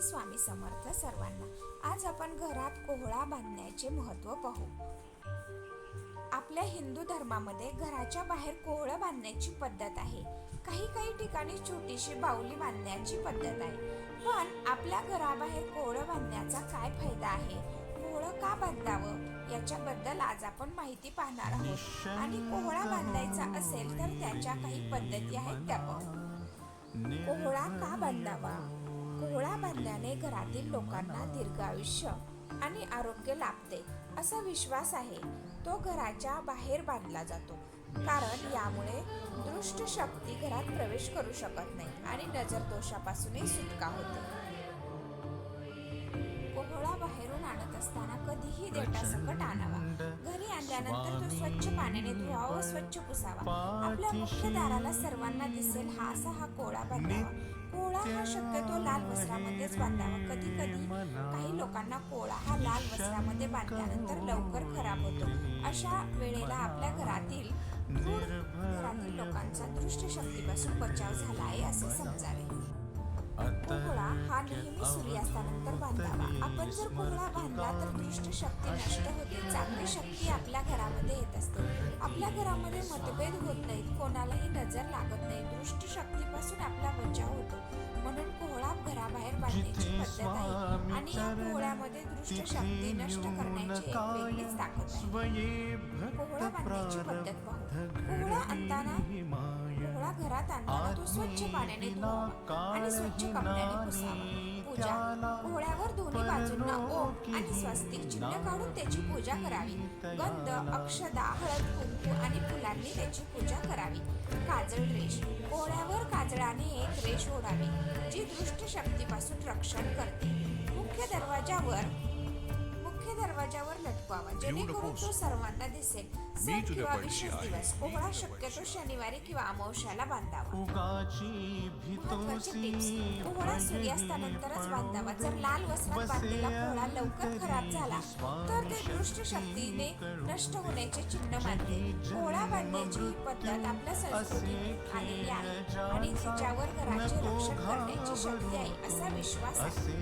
श्री स्वामी समर्थ सर्वांना. आज आपण घरात कोहळा बांधण्याचे महत्त्व पाहू. आपल्या हिंदू धर्मामध्ये घराच्या बाहेर कोहळं बांधण्याची पद्धत आहे. काही काही ठिकाणी छोटीशी बाहुली बांधण्याची पद्धत आहे. पण आपल्या घराबाहेर कोहळं बांधण्याचा काय फायदा आहे? कोहळं का बांधावं? याच्याबद्दल आज आपण माहिती पाहणार आहोत. आणि कोहळा बांधायचा असेल तर त्याच्या काही पद्धती आहेत त्या पाहू कोहळा का बांधावा? कोहळा बांधल्याने घरातील लोकांना दीर्घ आयुष्य आणि आरोग्य लाभते असा विश्वास आहे. तो घराच्या बाहेर बांधला जातो. कारण यामुळे दृष्ट शक्ती घरात प्रवेश करू शकत नाही आणि नजर दोषापासूनही सुटका होते. असताना कधीही देठासकट आणावा. घरी आणल्यानंतर तो स्वच्छ पाण्याने धुवावा व स्वच्छ पुसावा. आपल्या मुख्य दाराला सर्वांना दिसेल हा असा हा कोळा बांधावा कोळा हा शक्यतो लाल वस्त्रामध्येच बांधावा. कधी कधी काही लोकांना कोळा हा लाल वस्त्रामध्ये बांधल्यानंतर लवकर खराब होतो. अशा वेळेला आपल्या घरातील घरातील लोकांचा दृष्ट शक्तीपासून बचाव झाला आहे असे समजावे. कोहळा हा नेहमी सूर्यास्तानंतर बांधावा. आपण जर कोहळा बांधला तर दृष्ट शक्ती नष्ट होते. चांगली शक्ती आपल्या घरामध्ये येत असते. आपल्या घरामध्ये मतभेद होत नाहीत. कोणालाही नजर लागत नाही. दृष्ट शक्तीपासून आपला बचाव होतो. म्हणून कोहळा घराबाहेर बांधण्याची पद्धत आहे. आणि या कोहळ्यामध्ये दृष्ट शक्ती नष्ट करण्याची एक वेगळीच ताकद आहे. कोहळा बांधण्याची पद्धत पाहू कोहळा आणताना घरात आणताना तो स्वच्छ पाण्याने धुवावा आणि स्वच्छ कपड्याने पुसावा. पूजा. कोहळ्यावर दोन्ही बाजूंना ओम आणि स्वस्तिक चिन्ह काढून त्याची पूजा करावी. गंध अक्षदा हळद कुंकू आणि फुलांनी त्याची पूजा करावी. काजळ रेष. कोहळ्यावर काजळाने एक रेष ओढावी जी दृष्ट शक्तीपासून रक्षण करते. मुख्य दरवाजावर लटकवावा जेणेकरून तो सर्वांना दिसेल. सण किंवा विशेष दिवस. कोहळा शक्यतो शनिवारी किंवा अमावस्याला बांधावा. महत्वाची टिप्स कोहळा सूर्यास्तानंतरच बांधावा. जर लाल वस्त्रात बांधलेला कोहळा लवकर खराब झाला तर ते दृष्ट शक्तीने नष्ट होण्याचे चिन्ह मानते. कोहळा बांधण्याची ही पद्धत आपल्या संस्कृतीत आलेली आहे. आणि तिच्यावर घराचे रक्षण करण्याची शक्ती आहे असा विश्वास आहे.